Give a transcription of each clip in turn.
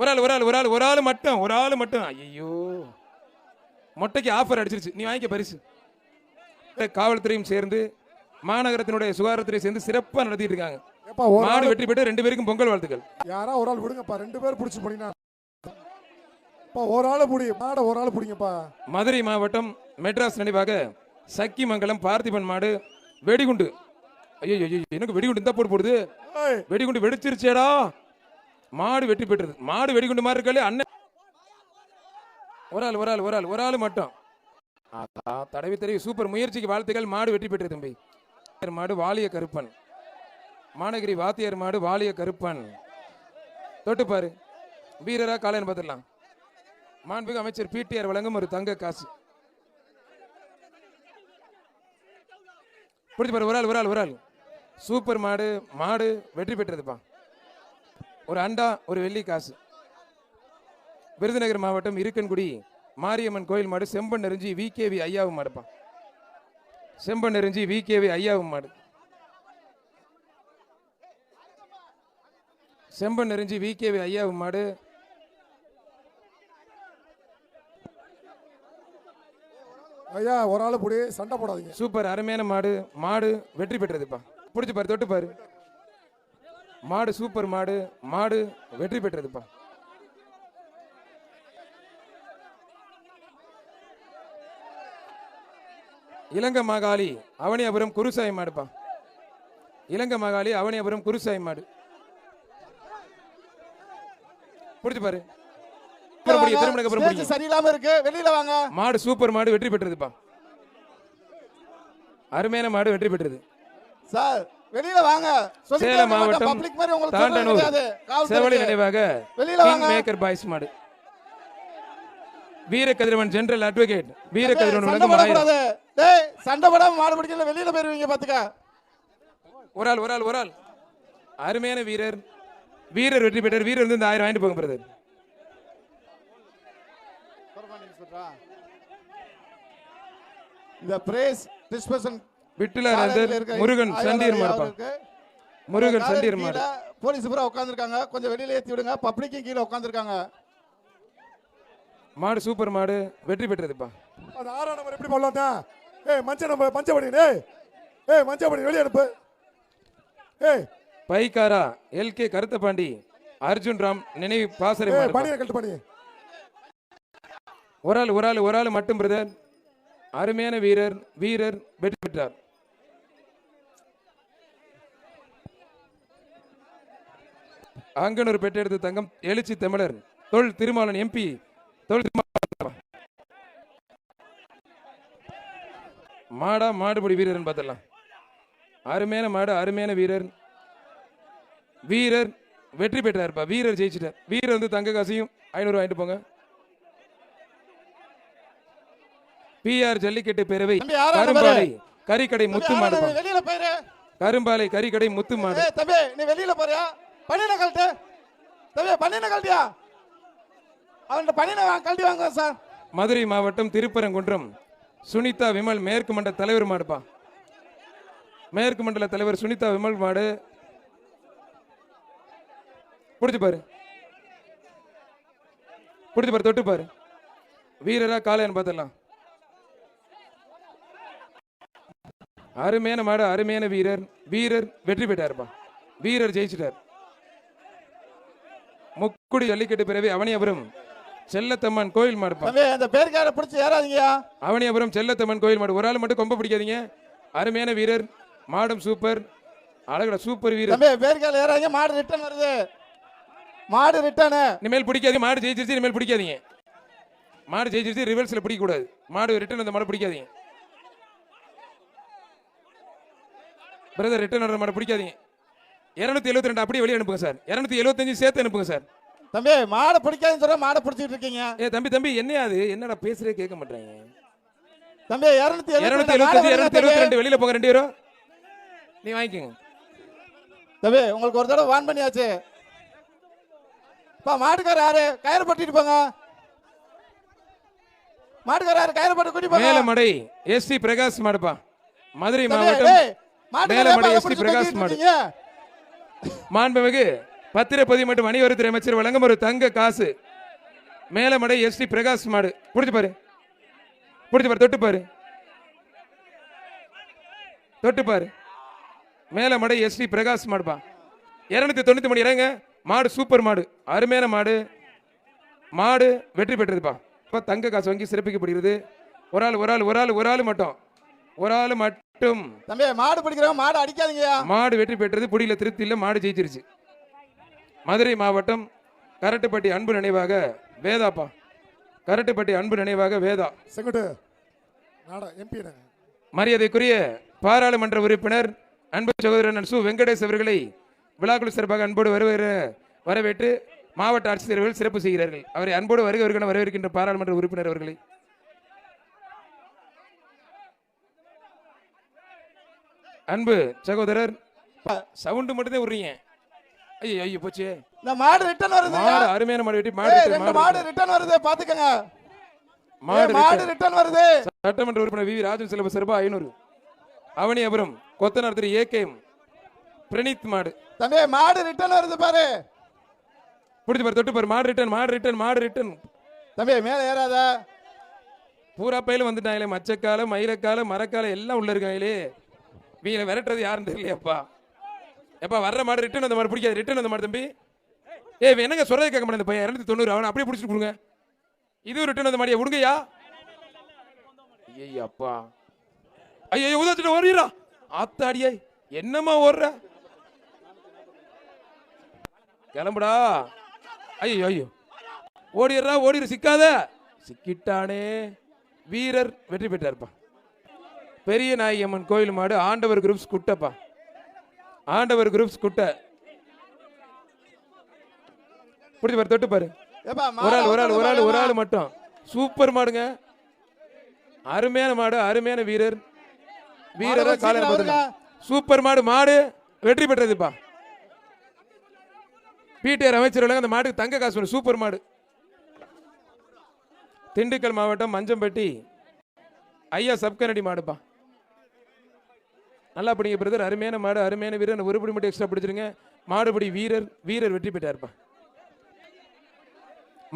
ஒரு ஆள் ஒரு ஆள் ஒரு ஆள் ஒரு ஆள் மட்டும் ஒரு ஆள் மட்டும். ஐயோ மொட்டைக்கு ஆஃபர் அடிச்சிருச்சு. நீ வாங்கிக்க பரிசு. காவல்துறையும் சேர்ந்து மாநகரத்தினுடைய சுகாதாரத்துறை சேர்ந்து சிறப்பா நடத்திட்டு இருக்காங்க. மாடு வெற்றி பெற்று ரெண்டு பேருக்கும் பொங்கல் வாழ்த்துக்கள். யாரா ஒரு ஆள் விடுங்கப்பா ரெண்டு பேர் பிடிச்சி போனீங்கன்னா ஒரு ஆளை பிடி மாடை ஒரு ஆள் பிடிங்கப்பா. மதுரை மாவட்டம் மெட்ராஸ் நினைவாக சக்கிமங்கலம் பார்த்திபன் மாடு வெடிகுண்டு. ஐயோ எனக்கு வெடிகுண்டு இந்த போட்டு போடுது. வெடிகுண்டு வெடிச்சிருச்சேடா. மாடு வெற்றி பெற்றது மாடு வெடிகுண்டு மாதிரி இருக்காலே அண்ணன். ஒரு ஆள் ஒரு ஆள் ஒரு ஆள் ஒரு ஆள் மட்டும். தடவி தடவி சூப்பர் முயற்சிக்கு வாழ்த்துக்கள். மாடு வெற்றி பெற்றது தம்பி. மாடு வாலிய கருப்பன். மானகிரி வாத்தியார் மாடு வாலிய கருப்பன். தொட்டுப்பாரு வீரரா காலைன்னு பார்த்துடலாம். மாண்புமிகு அமைச்சர் பிடிஆர் வழங்கும் ஒரு தங்க காசு. பிடிச்சி பாரு ஒரு ஆள் ஒரு ஆள் ஒரு ஆள். சூப்பர் மாடு மாடு வெற்றி பெற்றதுப்பா. ஒரு அண்டா ஒரு வெள்ளி காசு. விருதுநகர் மாவட்டம் இருக்கன்குடி மாரியம்மன் கோயில் மாடு செம்பன் நெருஞ்சி விகேவி ஐயாவும் மாடுப்பா. செம்பன் நெருஞ்சி விகேவி ஐயாவும் மாடு. செம்பன் நெருஞ்சி விகேவி ஐயாவும் மாடு. ஐயா ஒரு ஆள் பிடி சண்டை போடாதீங்க. சூப்பர் அருமையான மாடு. மாடு வெற்றி பெற்றதுப்பா. பிடிச்சு பாரு தொட்டு பாரு. மாடு சூப்பர் மாடு மாடு வெற்றி பெற்றதுப்பா. இலங்கை மாகாளி அவனியாபுரம் குருசாய் மாடுப்பா. இலங்கை மாகாளி அவனியாபுரம் குருசாய் மாடு. பிடிச்சு பாரு. சரியில்லாம இருக்கு. வெளியில வாங்க. மாடு சூப்பர் மாடு வெற்றி பெற்றதுப்பா. அருமையான மாடு வெற்றி பெற்றது. சார் வெளியில வாங்க. சேலம். மாவட்டம் பப்ளிக் மாதிரி உங்களுக்கு சொல்றது தாண்டனூர். செவலி நினைவாக வெளியில கிங் வாங்க. மேக்கர் பாய்ஸ் மாடு. வீரகதிரவன் ஜெனரல் அட்வொகேட் வீரகதிரவன் சண்டை வழங்கும் ஆயிரம் டேய் சண்டை போடாம மாடு பிடிக்கல வெளியில போயிருவீங்க பாத்துக்க. ஒரு ஆள் ஒரு ஆள் ஒரு ஆள். அருமையான வீரர். வீரர் வெற்றி பெற்றார். வீரர் வந்து இந்த ஆயிரம் வாங்கிட்டு போங்க பிரதர். இந்த பிரேஸ் டிஸ்பர்சன் விட்டுலாரந்தர் முருகன் சண்டீர் மாடுப்பா முருகன் சண்டீர் மாடு போலீஸ் பூரா உட்காந்துருக்காங்க கொஞ்சம் வெளியில ஏத்தி விடுங்க. பப்ளிக்கும் கீழே உட்காந்துருக்காங்க மாடு சூப்பர் மாடு. வெற்றி பெற்றதுப்பா. அந்த ஆறாம் நம்பர் எப்படி போடலாம் ஏய் மஞ்சள் நம்பர் மஞ்சள் படி ஏய் ஏய் மஞ்சள் படி வெளியே அனுப்பு ஏய். பைக்காரா எல்கே கருத்தபாண்டி அர்ஜுன் ராம் நினைவு பாசறை பண்ணி ஒரு ஆள் ஒரு ஆள் ஒரு ஆள் மட்டும் பிரதர் அருமையான வீரர் வீரர் வெற்றி பெற்றார். அங்கனூர் பெற்றெடுத்த தங்கம் எழுச்சி தமிழர் தொல் திருமாவளவன் எம்பி. தொல் மாடா மாடுபடி வீரர்னு பார்த்தலாம் அருமையான மாடு அருமையான வீரர். வீரர் வெற்றி பெற்றார்ப்பா. வீரர் ஜெயிச்சிட்டார். வீரர் வந்து தங்க காசையும் ஐநூறு வாங்கிட்டு போங்க. பிஆர் ஜல்லிக்கட்டு பேரவை கரும்பாலை கறிக்கடை முத்து போயிரு. கரும்பாலை கறிக்கடை முத்து மாடு. வெளியில போறியா? பண்ணின கழட்டு. தம்பி பண்ணின கழட்டியா? அவன்கிட்ட பண்ணின கழட்டி வாங்க சார். மதுரை மாவட்டம் திருப்பரங்குன்றம். சுனிதா விமல் மேற்கு மண்டல தலைவர் மாடுப்பா. மேற்கு மண்டல தலைவர் சுனிதா விமல் மாடு. பிடிச்சி பாரு. பிடிச்சி பாரு தொட்டு பாரு. வீரரா காளையன் பார்த்துடலாம். அருமையான மாடு அருமையான வீரர். வீரர் வெற்றி பெற்றாருப்பா. வீரர் ஜெயிச்சிட்டார். முக்குடி ஜல்லிக்கட்டு பிறவி அவனியபுரம் செல்லத்தம்மன் கோயில் தம்பி அந்த பேருக்கார பிடிச்சி ஏறாதீங்கயா அவனியபுரம் செல்லத்தம்மன் கோயில் மாடு. ஒரு ஆள் மட்டும் கொம்ப பிடிக்காதீங்க. அருமையான வீரர் மாடும் சூப்பர் அழகடா சூப்பர் வீரர். தம்பி பேருக்கால ஏறாதீங்க மாடு ரிட்டர்ன் வருது. மாடு ரிட்டர்னு இனிமேல் பிடிக்காதீங்க மாடு ஜெயிச்சிருச்சு இனிமேல் பிடிக்காதீங்க. மாடு ஜெயிச்சிருச்சு ரிவர்ஸ்ல பிடிக்க கூடாது மாடு ரிட்டர்ன் அந்த மாடு பிடிக்காதீங்க. பிரதர் ரிட்டர்ன் வர மாடு பிடிக்காதீங்க. இருநூத்தி எழுபத்தி ரெண்டு அப்படியே வெளியே அனுப்புங்க சார். இருநூத்தி எழுபத்தஞ்சு சேர்த்து அனுப்புங்க சார். தம்பி மாடை பிடிக்காதுன்னு சொல்ற மாடை பிடிச்சிட்டு இருக்கீங்க. ஏ தம்பி தம்பி என்ன அது? என்னடா பேசுறே கேட்க மாட்டாங்க தம்பி இருநூத்தி இருநூத்தி எழுபத்தி எழுபத்தஞ்சு இருநூத்தி எழுபத்தி ரெண்டு வெளியில போங்க ரெண்டு பேரும். நீ வாங்கிக்கோங்க. தம்பி உங்களுக்கு ஒரு தடவை வான் பண்ணியாச்சு. பா மாட்டுக்கார யாரு? கயிறு பட்டிட்டு போங்க. மாட்டுக்கார யாரு? கயிறு பட்டு கூட்டி போங்க. மேலமடை எஸ் டி பிரகாஷ் மாடுப்பா. மதுரை மாவட்டம் மேலமடை எஸ் பிரகாஷ் மாடு? மாண்புமிகு பத்திரப்பதிவு மற்றும் வணிகவரித்துறை அமைச்சர் வழங்கும் ஒரு தங்க காசு. மேலமடை எஸ்டி பிரகாஷ் மாடு. பிடிச்சி பாரு. பிடிச்சி பாரு தொட்டு பாரு. தொட்டு பாரு. மேலமடை எஸ்டி பிரகாஷ் மாடுப்பா. இரநூத்தி தொண்ணூத்தி மூணு இறங்க மாடு சூப்பர் மாடு. அருமையான மாடு. மாடு வெற்றி பெற்றதுப்பா இப்போ தங்க காசு வாங்கி சிறப்பிக்கப்படுகிறது. ஒரு ஆள் ஒரு ஆள் ஒரு ஆள் ஒரு ஆள் மட்டும். ஒரு ஆள் மட்டும் தம்பி மாடு பிடிக்கிறவங்க மாடு அடிக்காதீங்கய்யா மாடு வெற்றி பெற்றது புடியில திருப்தி இல்ல மாடு ஜெயிச்சிருச்சு. மதுரை மாவட்டம் கரட்டுப்பட்டி அன்பு நினைவாக வேதாப்பா. கரட்டுப்பட்டி அன்பு நினைவாக வேதா. செங்குட்டு நாடா எம்பி மரியாதைக்குரிய பாராளுமன்ற உறுப்பினர் அன்பு சகோதரன் சு. வெங்கடேஷ் அவர்களை விழாக்குழு சிறப்பாக அன்போடு வருகிற வரவேற்று மாவட்ட ஆட்சித்தலைவர்கள் சிறப்பு செய்கிறார்கள். அவரை அன்போடு வருக வருகிற வரவேற்கின்ற பாராளுமன்ற உறுப்பினர் அவர்களை அன்பு சகோதரர் சவுண்டு மட்டும்தான் விடுறீங்க ஐயோ ஐயோ போச்சு. இந்த மாடு ரிட்டர்ன் வருது மாடு அருமையான மாடு வெட்டி மாடு ரெண்டு மாடு. ரிட்டர்ன் வருது பாத்துக்கங்க. மாடு மாடு. ரிட்டர்ன் வருது. சட்டமன்ற உறுப்பினர் வி வி ராஜன் சிலபஸ் ரூபாய் ஐநூறு அவனியபுரம் கொத்தனார் திரு ஏகேஎம் பிரணீத் மாடு. தம்பி மாடு ரிட்டர்ன் வருது பாரு. பிடிச்சு பாரு தொட்டு பாரு. மாடு ரிட்டன் மாடு ரிட்டன் மாடு ரிட்டன் தம்பி மேல ஏறாத. பூரா பயில வந்துட்டாங்களே மச்சக்கால மயிலக்கால மரக்கால எல்லாம் உள்ள இருக்காங்களே. வீல விரட்டுறது யாருன்னு தெரியலையாப்பா. எப்பா வர்ற மாடு ரிட்டன் அந்த மாடு பிடிக்காது. ரிட்டன் அந்த மாடு தம்பி. ஏய் இவன் என்னங்க சொல்றதை கேட்க மாட்டேன் பையன்? இரநூத்தி தொண்ணூறு அவனை அப்படியே பிடிச்சிட்டு கொடுங்க. இது ரிட்டன் அந்த மாடியா? விடுங்கய்யா ஐயா அப்பா ஐயோ உதச்சிட்டு ஓடிடா ஆத்தாடியே என்னம்மா ஓடுற? கிளம்புடா. ஐயோ ஐயோ ஓடிடுறா ஓடிடு சிக்காத. சிக்கிட்டானே. வீரர் வெற்றி பெற்றார்ப்பா. பெரிய நாயம்மன் கோயில் மாடு ஆண்டவர் குரூப்ஸ் குட்டப்பா. ஆண்டவர் குரூப்ஸ் குட்டை. பிடிச்சு பாரு தொட்டு பாரு. ஒரு ஆள் ஒரு ஆள் ஒரு ஆள் ஒரு ஆள் மட்டும். சூப்பர் மாடுங்க. அருமையான மாடு அருமையான வீரர். வீரரை காலையில் சூப்பர் மாடு மாடு. வெற்றி பெற்றதுப்பா. பிடிஆர் அமைச்சர் அந்த மாட்டுக்கு தங்க காசு. சூப்பர் மாடு. திண்டுக்கல் மாவட்டம் மஞ்சம்பட்டி. ஐயா சப்கனடி மாடுப்பா. நல்லா பிடிங்க பிரதர் அருமையான மாடு அருமையான வீரர். ஒரு படி மட்டும் எக்ஸ்ட்ரா பிடிச்சிருங்க. மாடுபடி வீரர் வீரர் வெற்றி பெற்றார்ப்பா.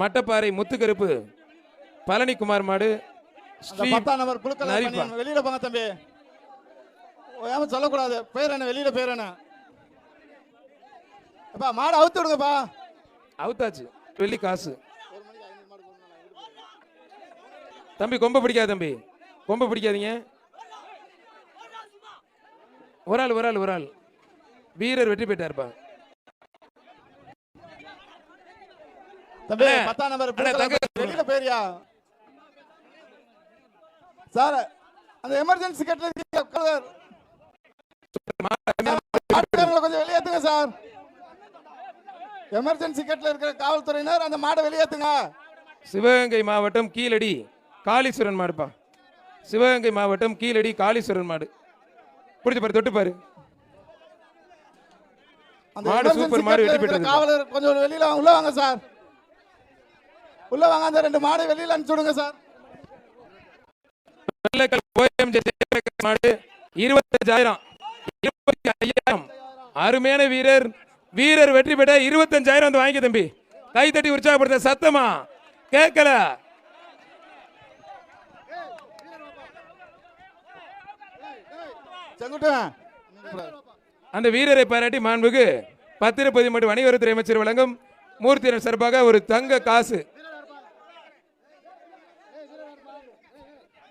மட்டப்பாறை முத்துக்கருப்பு பழனிக்குமார் மாடு. வெளியில போங்க தம்பி. ஏமா சொல்லக்கூடாது. பேர் என்ன? வெளியில பேர் என்ன? அப்பா மாடு அவுத்து விடுங்கப்பா. அவுத்தாச்சு. வெள்ளி காசு. தம்பி கொம்ப பிடிக்காத தம்பி. கொம்ப பிடிக்காதீங்க. ஒரு ஆள் ஒரு ஆள் ஒரு ஆள். வீரர் வெற்றி பெற்றார்ப்பா. தம்பி பத்தாம் நம்பர் வெளியில பேரியா சார் அந்த எமர்ஜென்சி ஆட்காரங்களை கொஞ்சம் வெளியேத்துங்க சார். எமர்ஜென்சி கட்டில இருக்கிற காவல்துறையினர் அந்த மாடை வெளியேத்துங்க. சிவகங்கை மாவட்டம் கீழடி காளீஸ்வரன் மாடுப்பா. சிவகங்கை மாவட்டம் கீழடி காளீஸ்வரன் மாடு. பிடிச்சு பாரு தொட்டு பாரு. மாடு சூப்பர் மாடு இருக்கிற பெற்றது. காவலர் கொஞ்சம் வெளியில வாங்க, உள்ள வாங்க சார். உள்ள வாங்க அந்த ரெண்டு மாடை வெளியில அனுப்பிச்சு விடுங்க சார். வெள்ளைக்கல் சேவகர் மாடு இருபத்தஞ்சாயிரம். இருபத்தி ஐயாயிரம் அருமையான வீரர். வீரர் வெற்றி பெற்ற இருபத்தஞ்சாயிரம் வந்து வாங்கிக்க தம்பி. கை தட்டி உற்சாகப்படுத்த சத்தமா? கேட்கல. அந்த வீரரை பாராட்டி மாண்புக்கு பத்திரப்பதிவு மற்றும் வணிகவரித்துறை அமைச்சர் வழங்கும் மூர்த்தியினர் சார்பாக ஒரு தங்க காசு.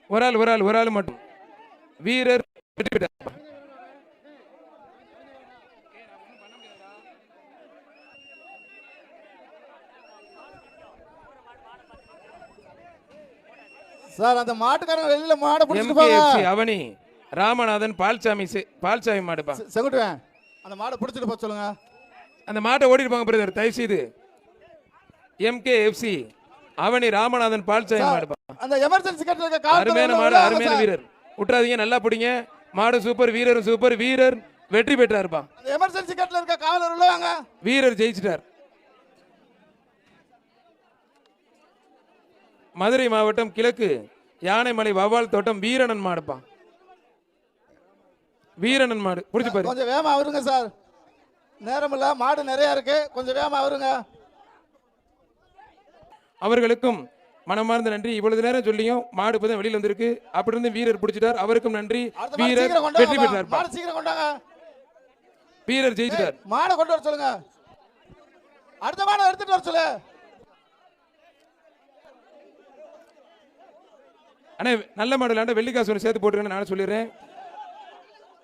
ஒரு ஆள் ஒரு ஆள் ஒரு ஆள் மட்டும். வீரர் சார் அந்த மாட்டுக்காரங்க வெளியில மாடை பிடிச்சிட்டு அவனி. ராமநாதன் பால்சாமி பால்சாமி மாடுப்பா செங்குட்டுவன் அந்த மாடை பிடிச்சிட்டு போக சொல்லுங்க. அந்த மாட்டை ஓடிட்டு போங்க பிரதர் தயவு செய்து எம்கேஎஃப்சி அவனி ராமநாதன் பால்சாமி மாடுப்பா அந்த எமர்ஜென்சி கட்டில இருக்க அருமையான மாடு அருமையான. வீரர். விட்டுறாதீங்க நல்லா பிடிங்க. மாடு சூப்பர் வீரரும் சூப்பர் வீரர் வெற்றி பெற்றாருப்பா அந்த எமர்ஜென்சி கட்டில இருக்க காவலர் உள்ள வாங்க. வீரர் ஜெயிச்சிட்டார். மதுரை மாவட்டம் கிழக்கு யானைமலை வவ்வால் தோட்டம் வீரனன் மாடுப்பா வீரனன் மாடு. புடிச்சு பாரு. கொஞ்சம் வேகமா வருங்க சார். நேரம் இல்ல மாடு நிறைய இருக்கு. கொஞ்சம் வேகமா வருங்க. அவர்களுக்கும் மனமார்ந்த நன்றி. இவ்வளவு நேரம் சொல்லியும் மாடு இப்பதான் வெளியில வந்திருக்கு. அப்படி இருந்து வீரர் பிடிச்சிட்டார். அவருக்கும் நன்றி. வீரர் வெற்றி பெற்றார். மாடு சீக்கிரம் கொண்டாங்க வீரர் ஜெயிச்சிட்டார். மாடை கொண்டு வர சொல்லுங்க. அடுத்த மாடை எடுத்துட்டு வர சொல்லு. அண்ணே நல்ல மாடு விளையாண்ட வெள்ளிக்காசு சேர்த்து போட்டுருங்கன்னு நான் சொல்லிடுறேன்.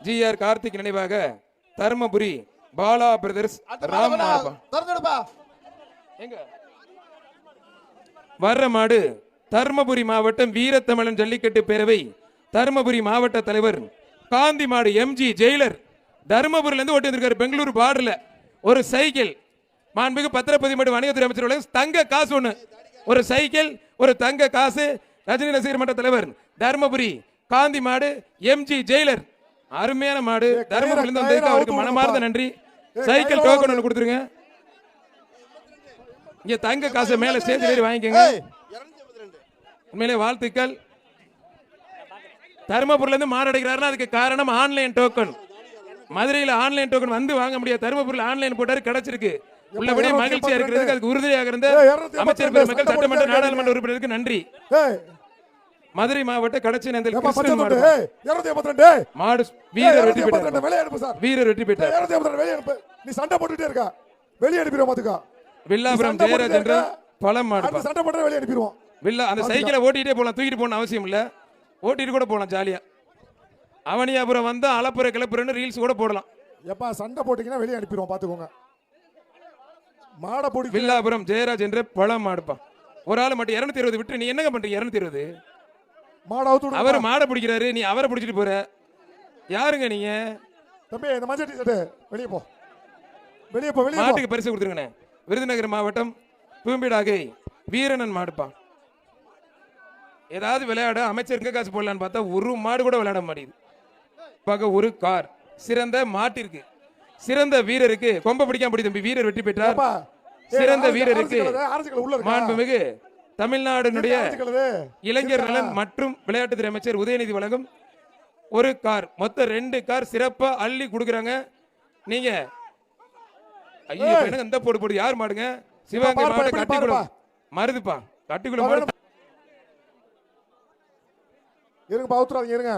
ஜிஆர் கார்த்திக் நினைவாக தருமபுரி பாலா பிரதர்ஸ் ராம் மாடை வர்ற மாடு தருமபுரி மாவட்டம் வீரத்தமிழன் ஜல்லிக்கட்டு பேரவை தருமபுரி மாவட்ட தலைவர் காந்தி மாடு எம்ஜி ஜெயிலர் தருமபுரில இருந்து ஓட்டி வந்திருக்காரு. பெங்களூர் பார்டர்ல ஒரு சைக்கிள். மாண்புமிகு பத்திரப்பதிவு வணிகத்துறை அமைச்சர் தங்க காசு ஒண்ணு. ஒரு சைக்கிள் ஒரு தங்க காசு. ரஜினி ரசிகர் மன்ற தலைவர் தருமபுரி காந்தி மாடு எம்ஜி ஜெயிலர். அருமையான மாடு. தருமபுரில இருந்து வந்திருக்கு அவருக்கு மனமார்ந்த நன்றி. சைக்கிள் டோக்கன் ஒன்று கொடுத்துருங்க. இங்க தங்க காசை மேல ஸ்டேஜ் ஏறி வாங்கிக்கோங்க. உண்மையிலே வாழ்த்துக்கள். தருமபுரில இருந்து மாரடைக்கிறாருன்னா அதுக்கு காரணம் ஆன்லைன் டோக்கன். மதுரையில ஆன்லைன் டோக்கன் வந்து வாங்க முடியாது. தருமபுரியில் ஆன்லைன் போட்டாரு கிடைச்சிருக்கு. உள்ளபடியே மகிழ்ச்சியா இருக்கிறதுக்கு அதுக்கு உறுதியாக இருந்த அமைச்சர் பெருமக்கள் சட்டம் சட்டமன்ற நாடாளுமன்ற உறுப்பினருக்கு நன்றி. மதுரை மாவட்ட கடைச்சி நேந்தல் ஏப்பா பச்சை கிருஷ்ணன் மாடு. மாடு வீரர் வெற்றி பெற்றார். வெளியே அனுப்பு சார். வீரர் வெற்றி பெற்றார். இருநூத்தி எண்பத்தி ரெண்டு வெளியே அனுப்பு நீ சண்டை போட்டுட்டே இருக்க? வெளியே அனுப்பிடுவோம் பாத்துக்கா. வில்லாபுரம் ஜெயராஜ் என்ற. பழம் அடுத்து சண்டை போட்டு வெளியே அனுப்பிடுவோம். வில்லா அந்த சைக்கிளை ஓட்டிட்டே போகலாம். தூக்கிட்டு போகணும் அவசியம் இல்ல. ஓட்டிட்டு கூட போகலாம் ஜாலியா. அவனியாபுரம் வந்தா அலப்புற கிளப்புறன்னு ரீல்ஸ் கூட போடலாம். எப்பா சண்டை போட்டீங்கன்னா வெளியே அனுப்பிடுவோம் பாத்துக்கோங்க. மாடை போடி வில்லாபுரம் ஜெயராஜ் என்ற பழம் மாடுப்பா. ஒரு ஆள் மட்டும் இருநூத்தி இருபது விட்டு நீ என்னங்க பண்றீங்க இருநூத்தி இருபது? அவர் மாடை பிடிக்கிறாரு நீ அவரை பிடிச்சிட்டு போற. யாருங்க நீங்க? தம்பி இந்த மஞ்சள் டிஷர்ட் வெளியே போ. வெளியே போ வெளியே மாட்டுக்கு பரிசு கொடுத்துருங்கண்ணே. விருதுநகர் மாவட்டம் பூம்பிடாகை வீரனன் மாடுப்பா. ஏதாவது விளையாட அமைச்சர் எங்க காசு போடலான்னு பார்த்தா ஒரு மாடு கூட விளையாட மாட்டேங்குது. பார்க்க ஒரு கார். சிறந்த மாட்டிற்கு சிறந்த வீரருக்கு கொம்ப பிடிக்காம பிடி தம்பி வீரர் வெற்றி பெற்றார். சிறந்த வீரருக்கு? மாண்புமிகு தமிழ்நாடுனுடைய. இளைஞர்? நலன் மற்றும் விளையாட்டுத்துறை அமைச்சர் உதயநிதி வழங்கும் ஒரு கார். மொத்தம் ரெண்டு கார் சிறப்பா அள்ளி கொடுக்குறாங்க. நீங்க ஐயோ என்னங்க இந்த போடு போடு யார் மாடுங்க? சிவகங்கை மாவட்டம் கட்டிக்குளம். மருதுப்பா கட்டிக்குளம் மாடு இருங்கப்பா அவுத்துறாதீங்க இருங்க.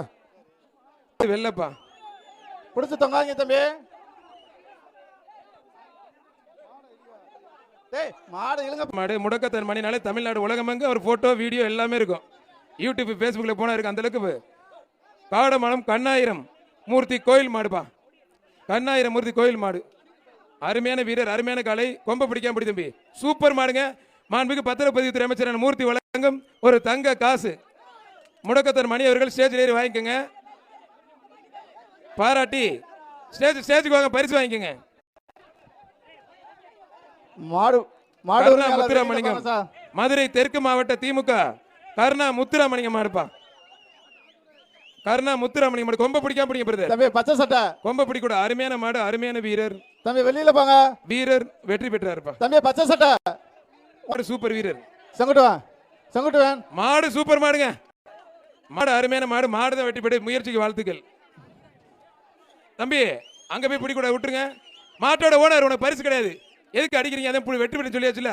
வெள்ளப்பா. பிடிச்சு தொங்காதீங்க தம்பி. டேய் மாடு இழுங்க. மாடு முடக்கத்தன் மணினாலே தமிழ்நாடு உலகமங்க ஒரு போட்டோ வீடியோ எல்லாமே இருக்கும். யூடியூப் ஃபேஸ்புக்கில் போனா இருக்கு அந்த அளவுக்கு காடமலம் கண்ணாயிரம் மூர்த்தி கோயில் மாடுப்பா கண்ணாயிரம் மூர்த்தி கோயில் மாடு. அருமையான வீரர் அருமையான காலை கொம்ப பிடிக்காம பிடி தம்பி. சூப்பர் மாடுங்க. மாண்புக்கு பத்திரப்பதிவுத்துறை அமைச்சரான மூர்த்தி வழங்கும் ஒரு தங்க காசு. முடக்கத்தன் மணி அவர்கள் ஸ்டேஜில் ஏறி வாங்கிக்கோங்க. பாராட்டி. ஸ்டேஜ் ஸ்டேஜுக்கு வாங்க பரிசு வாங்கிக்கோங்க. மாடு கருணா முத்துராமலிங்கம். மதுரை தெற்கு மாவட்ட திமுக. கருணா முத்துராமலிங்கம் மாடுப்பா கருணா முத்துராமலிங்கம் மாடு கொம்ப பிடிக்காம பிடிங்க பிரதர். தம்பி பச்சை சட்டை. கொம்ப பிடிக்கூட அருமையான மாடு அருமையான வீரர். தம்பி வெளியில போங்க. வீரர் வெற்றி பெற்றாருப்பா. தம்பி பச்சை சட்டை. மாடு சூப்பர் வீரர். செங்குட்டுவன் செங்குட்டுவன் மாடு சூப்பர் மாடுங்க. மாடு அருமையான மாடு. மாடு தான் வெற்றி பெற்று முயற்சிக்கு வாழ்த்துக்கள். தம்பி அங்க போய் பிடிக்கூட விட்டுருங்க. மாட்டோட ஓனர் உனக்கு பரிசு கிடையாது. எதுக்கு அடிக்கிறீங்க? அதான் வெற்றி பெற்று சொல்லியாச்சுல?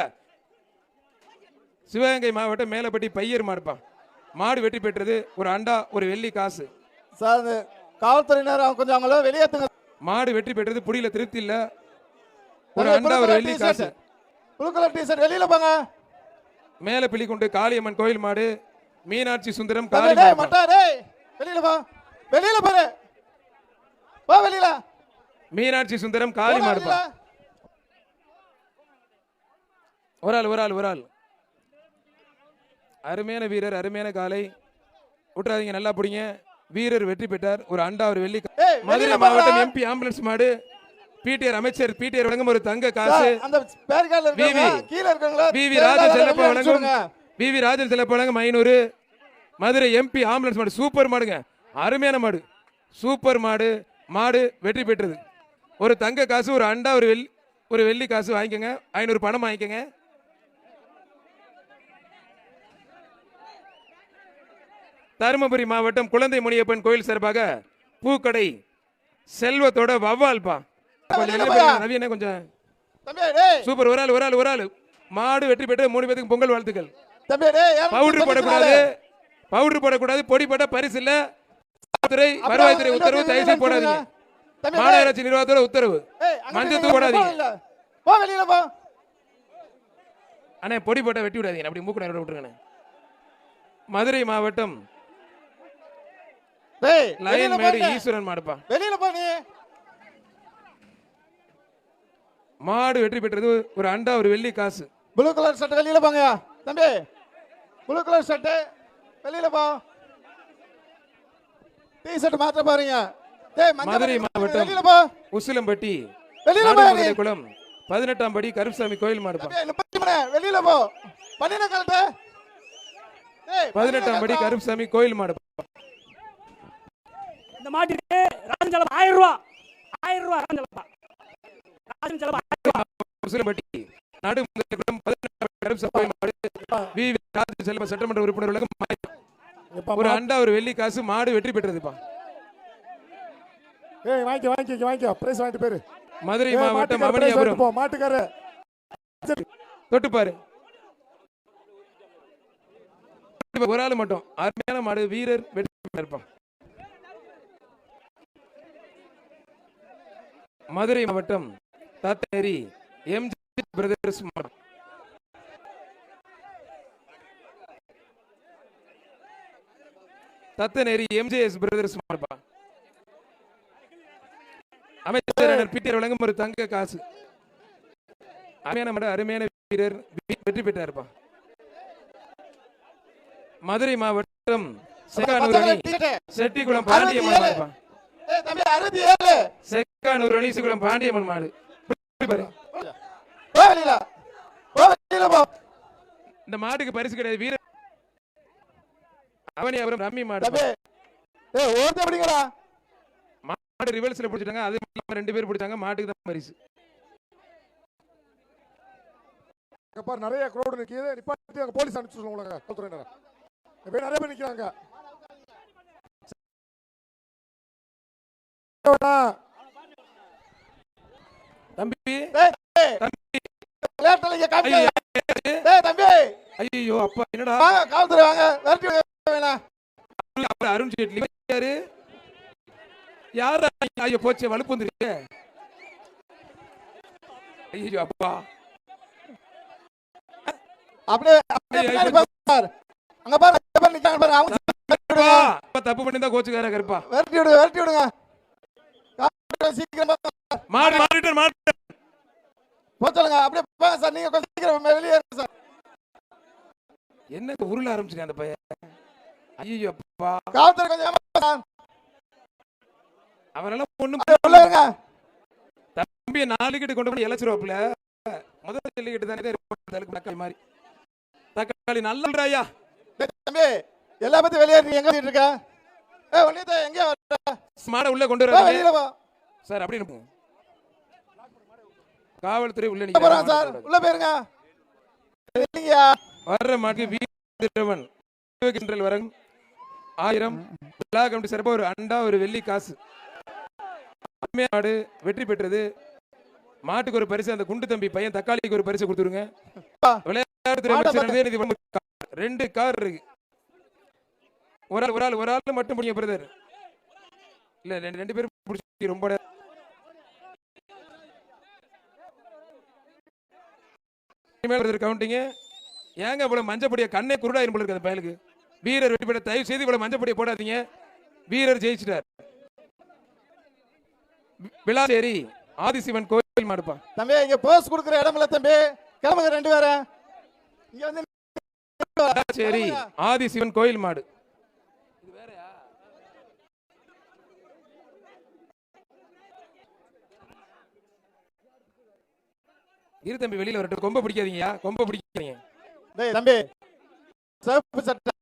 சிவகங்கை மாவட்டம் மேலப்பட்டி பையர் மாடுப்பா. மாடு வெற்றி பெற்றது ஒரு அண்டா ஒரு வெள்ளி காசு. சார் காவல்துறையினர் கொஞ்சம் அவங்கள வெளியேற்றுங்க மாடு வெற்றி பெற்றது புடியில திருப்தி இல்ல. ஒரு அண்டா ஒரு வெள்ளி காசு. புது கலர் டிஷர்ட் வெளியில போங்க. மேல பிள்ளிக்கொண்டு காளியம்மன் கோயில் மாடு. மீனாட்சி சுந்தரம் வெளியில போ. வெளியில போரு போ வெளியில. மீனாட்சி சுந்தரம் காளி வெளியில. ஒரு ஆள் ஒரு ஆள் ஒரு ஆள். அருமையான வீரர் அருமையான காலை. விட்டுறாதீங்க நல்லா பிடிங்க. வீரர் வெற்றி பெற்றார். ஒரு அண்டா ஒரு வெள்ளி மதுரை மாவட்டம். எம்பி ஆம்புலன்ஸ் மாடு. பிடிஆர் அமைச்சர் பிடிஆர் வழங்கும் ஒரு தங்க காசு. விவி. ராஜன் செல்லப்பா வழங்கும். விவி ராஜன் செல்லப்பா வழங்கும் ஐநூறு. மதுரை எம்பி ஆம்புலன்ஸ் மாடு சூப்பர் மாடுங்க. அருமையான மாடு. சூப்பர் மாடு. மாடு வெற்றி பெற்றது. ஒரு தங்க காசு ஒரு அண்டா ஒரு வெள்ளி ஒரு வெள்ளி காசு வாங்கிக்கோங்க. ஐநூறு பணம் வாங்கிக்கோங்க. தருமபுரி மாவட்டம் குழந்தை முனியப்பன் கோயில் சார்பாக பூக்கடை செல்வத்தோட வவ்வால்பா. ரவி கொஞ்சம் சூப்பர் ஒரு ஆள் ஒரு ஆள் ஒரு ஆள். மாடு வெற்றி பெற்று மூணு பேத்துக்கு பொங்கல் வாழ்த்துக்கள். பவுடர் போடக்கூடாது? பவுடர் போடக்கூடாது பொடி போட பரிசு இல்ல. துறை வருவாய்த்துறை உத்தரவு தயவு. போடாதீங்க. மாநகராட்சி நிர்வாகத்தோட உத்தரவு. மஞ்சள் தூள் போடாதீங்க. அண்ணே பொடி போட்டா வெட்டி விடாதீங்க. அப்படி மூக்கு நேரம் விட்டுருங்கண்ணே. மதுரை மாவட்டம் டேய் லயன் வெளியில மேடு. ஈஸ்வரன் மாடுப்பா. வெளியில போ நீ. மாடு வெற்றி பெற்றது ஒரு அண்டா ஒரு வெள்ளி காசு. ப்ளூ கலர் ஷர்ட் வெளியில போங்க. தம்பி ப்ளூ கலர் ஷர்ட் வெளியில போ. டீ ஷர்ட் மாத்த பாருங்க டேய் மதுரை மாவட்டம். வெளியில போ. உசிலம்பட்டி வெளியில போ. குளம். பதினெட்டாம் படி கருப்புசாமி கோயில் மாடுப்பா. வெளியில போ. பண்ணின கலட்டு பதினெட்டாம் படி கருப்புசாமி கோயில் மாடு இந்த மாட்டுக்கு ராஜன் செலவு ஆயிரம் ரூபா ஆயிரம் ரூபா ராஜன் செலவு ராஜன் செலவு ஆயிரம் ரூபா சட்டமன்ற ஒரு அண்டா ஒரு வெள்ளி காசு மாடு வெற்றி பெற்றதுப்பா. ஏய் வாங்கிக்க வாங்கிக்க வாங்கிக்க. பிரைஸ் வாங்கிட்டு மதுரை மாவட்டம் அவனியாபுரம் மாட்டுக்கார. தொட்டு பாரு ஒரு ஆள் மட்டும். அருமையான மாடு வீரர் வெற்றி மதுரை மாவட்டம் Thatheri M. Brothers Thathaneri MJS brothers அமைச்சர் பீட்டர் வழங்கும் ஒரு தங்க காசு. அருமையான மாடு அருமையான வீரர் வெற்றி பெற்றாருப்பா. மதுரை மாவட்டம் செட்டிக்குளம் பாண்டியம்மன் மாடுப்பா ஏய் தம்பி அறுபத்தி ஏழு செக்கானூர் அணி சிக்குளம் பாண்டியம்மன் மாடு இந்த மாட்டுக்கு பரிசு கிடையாது. வீரர் அவனி அப்புறம் ரம்மி மாடு. மாடு ரிவர்ஸ்ல பிடிச்சிட்டாங்க. அது இல்லாம ரெண்டு பேர் பிடிச்சாங்க. மாட்டுக்கு தான் பரிசு. பாரு நிறைய crowd நிக்குது. நிப்பாட்டி அங்க போலீஸ் அனுப்பிச்சு சொல்லுங்க காவல்துறையினர் இப்ப நிறைய பேர் நிக்கிறாங்க. தம்பி. தம்பி. லேட்டல இங்க காமிக்க. டேய் தம்பி. ஐயோ அப்பா என்னடா? வாங்க காவல்துறை வாங்க. விரட்டி வேணாம் அப்புறம் அருண் ஜேட்லி யாரு? யாரா? ஐயோ போச்சு வலுப்பு வந்துருக்கு ஐயோ அப்பா. அப்படியே அங்க பாரு அங்க பாரு நிக்காங்க பாரு. அவங்க தப்பு பண்ணிருந்தா கோச்சுக்கார கருப்பா. விரட்டி விடுங்க விரட்டி விடுங்க. சீக்கிரமா மாடு மாறிட்டார் மாடு போ சொல்லுங்க அப்படியே போங்க சார் நீங்க கொஞ்சம் சீக்கிரம் வெளியே இருங்க சார். என்ன உருள ஆரம்பிச்சிருக்கேன் அந்த பையன்? ஐயோ அப்பா. காவல்துறை கொஞ்சம் சார். அவரெல்லாம் ஒண்ணும் அப்படியே உள்ள இருங்க. தம்பியை நாலு கிட்ட கொண்டு போய் இழைச்சிருவாப்புல. முதல் ஜல்லிக்கட்டு தானே தலுக்கு தக்காளி மாதிரி. தக்காளி நல்ல டேய் தம்பி எல்லா பத்தி வெளியே எங்க இருக்க? ஏய் ஒன்னியத்தை எங்க வர மாடை உள்ள கொண்டு வர வெளியில சார் அப்படி இருப்போம் காவல்துறை உள்ள போறான் சார். உள்ள போயிருங்க. வர்ற மாட்டு வீரவன் கிண்டல் வரங் ஆயிரம். விழா கமிட்டி சிறப்பாக ஒரு அண்டா ஒரு வெள்ளி காசு. மாடு வெற்றி பெற்றது. மாட்டுக்கு ஒரு பரிசு அந்த குண்டு தம்பி பையன் தக்காளிக்கு ஒரு பரிசு கொடுத்துருங்க. விளையாட்டுத்துறை கா- ரெண்டு கார் இருக்கு. ஒரு ஆள் ஒரு ஆள் ஒரு ஆள் மட்டும் பிடிங்க பிரதர். இல்ல ரெண்டு ரெண்டு பேரும் பிடிச்சி ரொம்ப இனிமேல் கவுண்டிங்க. ஏங்க இவ்வளவு மஞ்சப்படிய கண்ணே குருடாயிரும் போல இருக்கு அந்த பயலுக்கு? வீரர் வெற்றி பெற்ற தயவு செய்து இவ்வளவு மஞ்சப்படிய போடாதீங்க. வீரர் ஜெயிச்சிட்டார். விளாசேரி ஆதிசிவன் கோயில் மாடுப்பா. தம்பி இங்க போஸ் கொடுக்குற இடம் இல்ல தம்பி. கிளம்புங்க ரெண்டு பேரும். இங்க வந்து விளாசேரி ஆதிசிவன் கோயில் மாடு. இரு தம்பி வெளியில வரட்டும். கொம்ப பிடிக்காதீங்கயா கொம்ப பிடிக்காதீங்க. டேய் தம்பி. சிவப்பு சட்டை.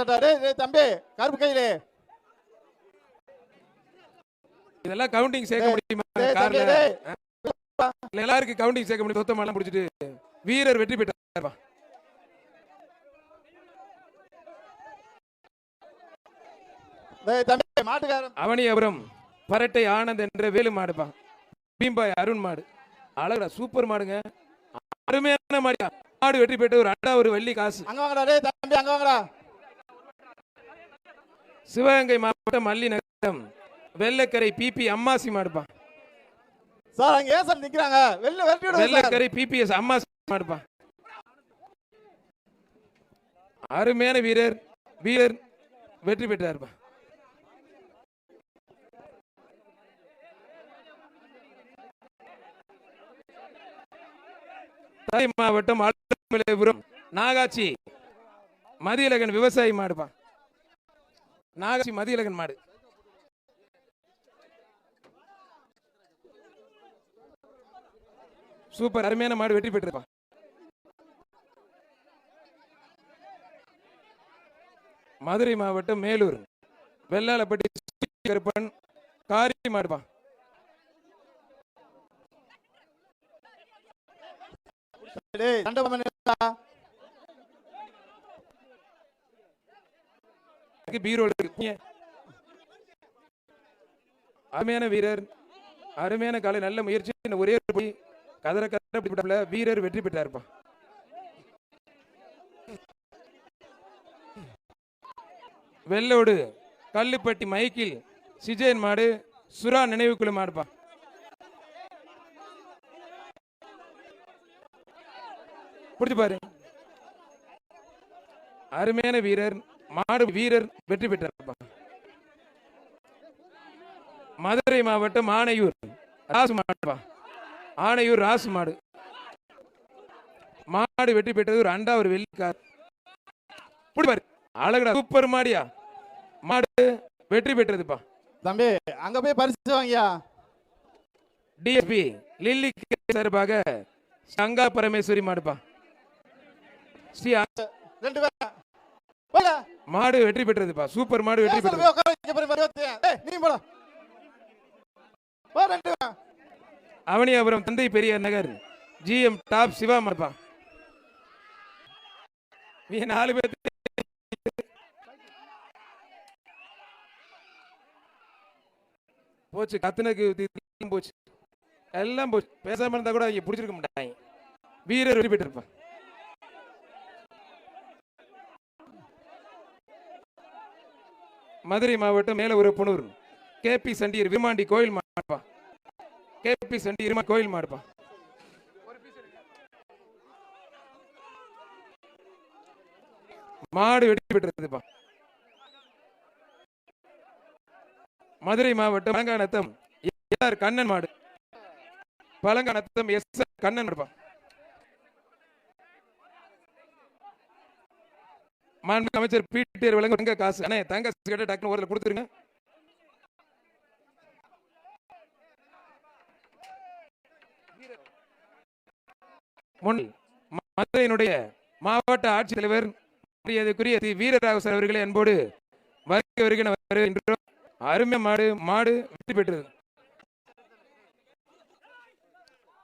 சட்டை டேய் தம்பி. கருப்பு கையிலே. இதெல்லாம் கவுண்டிங் சேர்க்க டேய், முடியுமா? கார்ல? எல்லாருக்கும் கவுண்டிங் சேர்க்க முடியும்? சொத்தமெல்லாம் முடிச்சிட்டு வீரர் வெற்றி பெற்றார். டேய் தம்பி மாட்டுக்காரன். அவனியபுரம் பரட்டை ஆனந்த் என்ற வேலு மாடுப்பா. பீம்பாய் அருண் மாடு. அழகுடா சூப்பர் மாடுங்க. அருமையான மாடியா மாடு வெற்றி பெற்று ஒரு அண்டா ஒரு வெள்ளி காசு. அங்க வாங்கடா டேய் தம்பி அங்க வாங்கடா. சிவகங்கை மாவட்டம் மல்லி நகரம். வெள்ளக்கரை பிபி அம்மாசி மாடுப்பா. சார் அங்க ஏன் சார் நிக்கிறாங்க? வெளில விரட்டி விடுங்க வெள்ளக்கரை பிபிஎஸ் அம்மாசி மாடுப்பா. அருமையான வீரர் வீரர் வெற்றி பெற்றாருப்பா. தலை மாவட்டம் ஆலமலைபுரம் நாகாச்சி. மதியழகன் விவசாயி மாடுப்பா நாகாச்சி மதியழகன் மாடு. சூப்பர் அருமையான மாடு வெற்றி பெற்றிருப்பா மதுரை மாவட்டம் மேலூர் வெள்ளாளப்பட்டி கருப்பன் காரி மாடுப்பா டேய் சண்டை பண்ண நிறுத்துடா. இருக்கு, பீரோல இருக்கு ஏன்? அருமையான வீரர். அருமையான காலை நல்ல முயற்சி. ஒரே போய் கதற கதற வீரர் வெற்றி பெற்றாருப்பா. வெள்ளோடு கல்லுப்பட்டி மைக்கில் சிஜேன் மாடு சுறா நினைவுக்குழு மாடுப்பா. புடிச்சு பாரு. அருமையான வீரர் மாடு வீரர் வெற்றி பெற்றார்ப்பா. மதுரை மாவட்டம் ஆனையூர் ராசு மாடுப்பா. ஆனையூர் ராசு மாடு. மாடு வெற்றி பெற்றது ஒரு அண்டா ஒரு வெள்ளிக்கார் புடி பாரு. அழகுடா சூப்பர் மாடியா. மாடு வெற்றி பெற்றதுப்பா. தம்பி அங்க போய் பரிசு வாங்கியா? டிஎஸ்பி லில்லி சார்பாக சங்கா பரமேஸ்வரி மாடுப்பா. ஸ்ரீ ரெண்டு மாடு வெற்றி பெற்றதுப்பா. சூப்பர் மாடு வெற்றி பெற்றது. அவனியாபுரம் தந்தை பெரியார் நகர். ஜிஎம் டாப் சிவா மாடுப்பா நாலு பேர். போச்சு கத்துனக்கு போச்சு. எல்லாம் போச்சு. பேசாம இருந்தா கூட அவங்க பிடிச்சிருக்க மாட்டாங்க. வீரர் வெற்றி பெற்றிருப்பான். மதுரை மாவட்டம் மேல புனூர். கேபி சண்டியர் விமாண்டி கோயில் மாடுப்பா. கேபி சண்டியர் கோயில் மாடுப்பா. மாடு வெற்றி பெற்றதுப்பா மதுரை மாவட்டம் பழங்கானத்தம். ஆர் கண்ணன் மாடு. பழங்கானத்தம் எஸ் ஆர் கண்ணன் மாடுப்பா. மாண்பு அமைச்சர் பீட்டர் விலங்கு தங்க காசு. அண்ணே தங்க காசு கேட்ட டக்குனு ஓரில் கொடுத்துருங்க. முன் மதுரையினுடைய மாவட்ட ஆட்சித்தலைவர் மரியாதைக்குரிய தி வீரராக சார் அவர்களே அன்போடு வருகை வருகிற வருகின்றோம் அருமை மாடு மாடு வெற்றி பெற்றது.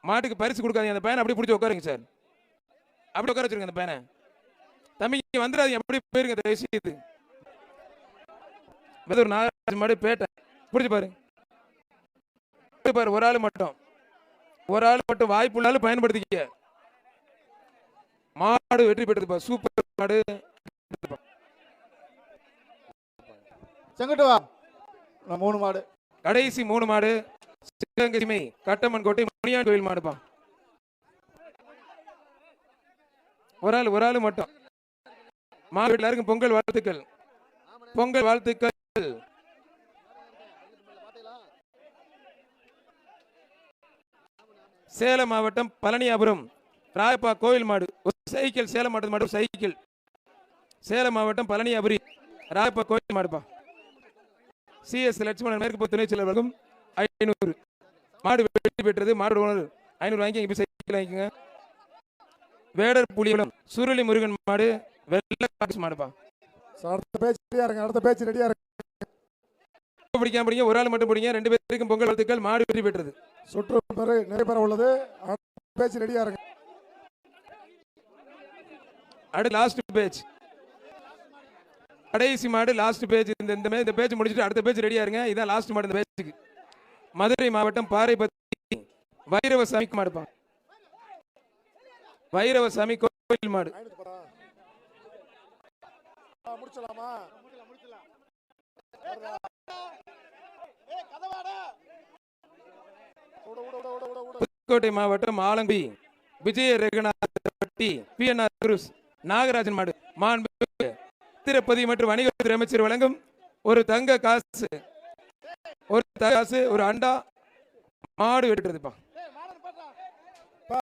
மாட்டுக்கு பரிசு கொடுக்காதீங்க. அந்த பையனை அப்படியே பிடிச்சி உட்காருங்க சார். அப்படி உட்கார வச்சிருங்க அந்த பையனை. தம்பி இங்க வந்துடாதீங்க அப்படி போயிருங்க தயவு செய்து வெதூர் நாகராஜ் மாடு பேட்டை. பிடிச்சி பாரு. பாரு ஒரு ஆள் மட்டும். ஒரு ஆள் மட்டும் வாய்ப்புள்ளாலும் பயன்படுத்திக்க மாடு வெற்றி பெற்றதுப்பா சூப்பர் மாடு. செங்கட்டு வா மூணு மாடு. கடைசி மூணு மாடு. சிவகங்கை சீமை கட்டம்மன் கோட்டை முனியான் கோயில் மாடுப்பா. ஒரு ஆள் ஒரு ஆள் மட்டும். மாடு பொங்கல் வாழ்த்துக்கள். பொங்கல் வாழ்த்துக்கள். சேலம் மாவட்டம் பழனியாபுரம் ராயப்பா கோயில் மாடு ஒரு சைக்கிள் சேலம் மாவட்டம் சைக்கிள். சேலம் மாவட்டம் பழனியாபுரி ராயப்பா கோவில் மாடுப்பா. சிஎஸ் லட்சுமணன் மேற்கு துணை செயலர்களும் ஐநூறு. மாடு வெற்றி பெற்றது மாடு ஓனர் ஐநூறு வாங்கி சைக்கிள் வாங்கிக்கோங்க. வேடர் புலிகுளம் சுருளி முருகன் மாடு வெள்ளை மாடுப்பா. அடுத்த பேச்சு ரெடியா இருங்க அடுத்த பேச்சு ரெடியா இருங்க. பிடிக்காம பிடிங்க ஒரு ஆள் மட்டும் பிடிங்க ரெண்டு பேருக்கும் பொங்கல் வாழ்த்துக்கள் மாடு வெற்றி பெற்றது. சுற்று பேர் உள்ளது. அடுத்த பேச்சு ரெடியா இருங்க. அடுத்து லாஸ்ட் பேஜ் கடைசி மாடு லாஸ்ட் பேஜ் இந்த இந்த இந்த பேஜ் முடிச்சுட்டு அடுத்த பேஜ் ரெடியா இருங்க. இதான் லாஸ்ட் மாடு இந்த பேஜுக்கு மதுரை மாவட்டம் பாறைப்பத்தி வைரவசாமி மாடுப்பா. வைரவசாமி கோயில் மாடு. ஐநூத்தி பத்தா ஆ, முடிச்சலாமா புதுக்கோட்டை மாவட்டம் Alambi Vijaya Reganathapatti P N R Kurus Nagarajan மாடு மாண்பு திருப்பதி மற்றும் வணிகத்துறை அமைச்சர் வழங்கும் ஒரு தங்க காசு ஒரு தங்க காசு ஒரு அண்டா மாடு வெட்டுறதுப்பா.